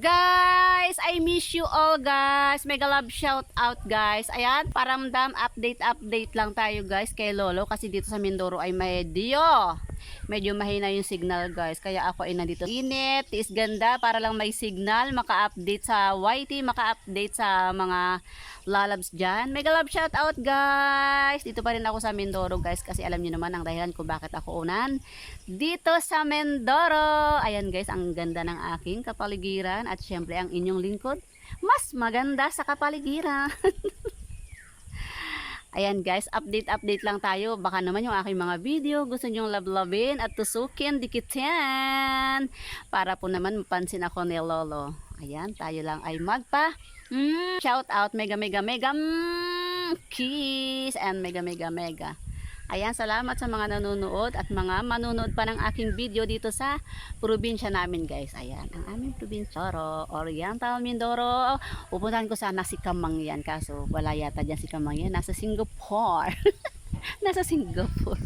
guys! I miss you all guys. Mega love shout out guys. Ayan, paramdam update update lang tayo guys kay Lolo kasi dito sa Mindoro ay medyo medyo mahina yung signal guys. Kaya ako ay nandito. Init, is ganda para lang may signal, maka-update sa YT, maka-update sa mga lalabs dyan. Mega love shout out guys! Dito pa rin ako sa Mindoro guys kasi alam niyo naman ang dahilan kung bakit ako unan dito sa Mindoro. Ayan guys, ang ganda ng aking kapaligiran at syempre ang inyong lingkod mas maganda sa kapaligiran. Ayan guys, update update lang tayo. Baka naman yung aking mga video gusto nyong love-lovein at tusukin, dikitin. Para po naman mapansin ako ni Lolo. Ayan, tayo lang ay magpa. Mm, shout out, mega mega mega mm, kiss and mega mega mega. Ayan, salamat sa mga nanonood at mga manonood pa ng aking video dito sa probinsya namin guys. Ayan, ang aming probinsya, Oro, Oriental Mindoro. Pupuntahan ko sana si Kamangyan kaso wala yata dyan si Kamangyan. Nasa Singapore. Nasa Singapore.